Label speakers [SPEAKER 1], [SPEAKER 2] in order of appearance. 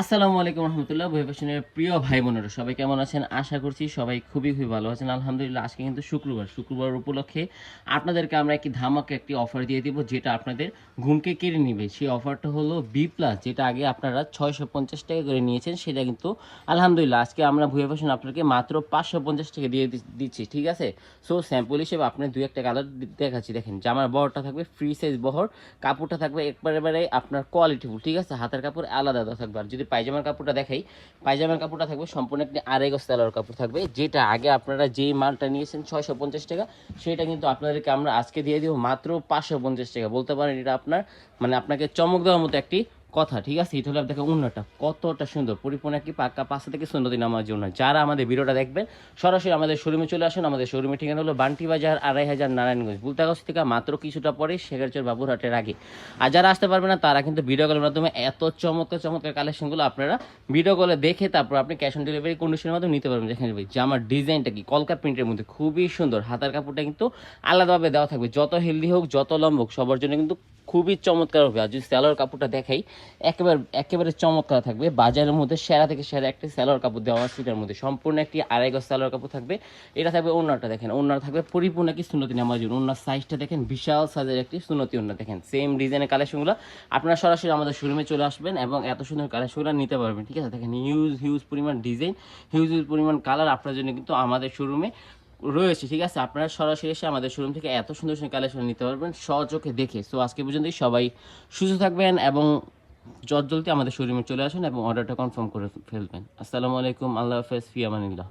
[SPEAKER 1] আসসালামু আলাইকুম রহমতুল্লাহ ফ্যাশনের প্রিয় ভাই বোনেরা সবাই কেমন আছেন? আশা করছি সবাই খুবই খুবই ভালো আছেন। আলহামদুলিল্লাহ, আজকে কিন্তু শুক্রবার। শুক্রবার উপলক্ষে আপনাদেরকে আমরা একটি ধামাকা একটি অফার দিয়ে দিব, যেটা আপনাদের ঘুমকে কেড়ে নিবে। সেই অফারটা হলো বি প্লাস যেটা আগে আপনারা ছয়শো পঞ্চাশ টাকা করে নিয়েছেন, সেটা কিন্তু আলহামদুলিল্লাহ, আজকে আমরা ভুয়া ফ্যাশন আপনাকে মাত্র পাঁচশো পঞ্চাশ টাকা দিয়ে দিচ্ছি, ঠিক আছে? সো স্যাম্পল হিসেবে আপনার দুই একটা কালার দেখাচ্ছি। দেখেন, জামার বহরটা থাকবে ফ্রি সাইজ বহর, কাপড়টা থাকবে, একবারে আপনার কোয়ালিটিফুল ঠিক আছে? হাতের কাপড় আলাদা আলাদা থাকবে। আর যদি পায়জামার কাপড়টা দেখাই। পায়জামার কাপড়টা থাকবে সম্পূর্ণ একটি আড়াই গজ তেলার কাপড় থাকবে। যেটা আগে আপনারা যেই মালটা নিয়েছেন ছয়শো পঞ্চাশ টাকা, সেটা কিন্তু আপনাদেরকে আমরা আজকে দিয়ে দিব মাত্র পাঁচশো পঞ্চাশ টাকা। বলতে পারেন এটা আপনার মানে আপনাকে চমক দেওয়ার মতো একটি কথা, ঠিক আছে? এটা হলো উন্নটা কতটা সুন্দর। পরিপূর্ণ একটি পাক্কা পাঁচটা থেকে সুন্দর দিন আমার জন্য। যারা আমাদের ভিডিওটা দেখবেন, সরাসরি আমাদের শোরুমে চলে আসুন। আমাদের শোরুমের ঠিকানা হলো বান্টি বাজার, আড়াই হাজার নারায়ণগঞ্জ বুলতাগঞ্জ থেকে মাত্র কিছুটা পরে শেখারচর বাবুরহাটের আগে। আর যারা আসতে পারবে না, তারা কিন্তু ভিডিও কলের মাধ্যমে এত চমৎকার চমৎকার কালেকশনগুলো আপনারা ভিডিও কলে দেখে তারপর আপনি ক্যাশ অন ডেলিভারি কন্ডিশনের মাধ্যমে নিতে পারবেন। দেখেন ভাই জামার ডিজাইনটা কি কলকা প্রিন্টের মধ্যে খুবই সুন্দর। হাতার কাপড়টা কিন্তু আলাদাভাবে দেওয়া থাকবে। যত হেলদি হোক, যত লম্ব হোক, সবার জন্য কিন্তু খুবই চমৎকার হবে। আর যদি স্যালোয়ার কাপড়টা দেখাই, একেবারে একেবারে চমৎকার থাকবে। বাজারের মধ্যে সেরা থেকে সেরা একটি স্যালোয়ার কাপড় দেওয়া সেটার মধ্যে। সম্পূর্ণ একটি আড়াই গজ স্যালোয়ার কাপড় থাকবে। এটা থাকবে ওনারটা দেখেন। ওনার থাকবে পরিপূর্ণ একটি সুন্নতি নামাজ ওনার সাইজটা দেখেন, বিশাল সাইজের একটি সুন্নতি ওনার দেখেন সেম ডিজাইনের কালেকশনগুলো আপনারা সরাসরি আমাদের শোরুমে চলে আসবেন এবং এত সুন্দর কালেকশনগুলো নিতে পারবেন। ঠিক আছে? দেখেন হিউজ হিউজ পরিমাণ ডিজাইন হিউজ হিউজ পরিমাণ কালার আপনার জন্য কিন্তু আমাদের শোরুমে রয়েছে, ঠিক আছে? আপনারা সরাসরি এসে আমাদের শোরুম থেকে এত সুন্দর সুন্দর কালেকশন নিতে পারবেন সচোখে দেখে। সো আজকে পর্যন্তই সবাই সুস্থ থাকবেন এবং জল জলদি আমাদের শোরুমে চলে আসুন এবং অর্ডারটা কনফার্ম করে ফেলবেন। আসসালামু আলাইকুম, আল্লাহ হাফেজ ফি আমানিল্লাহ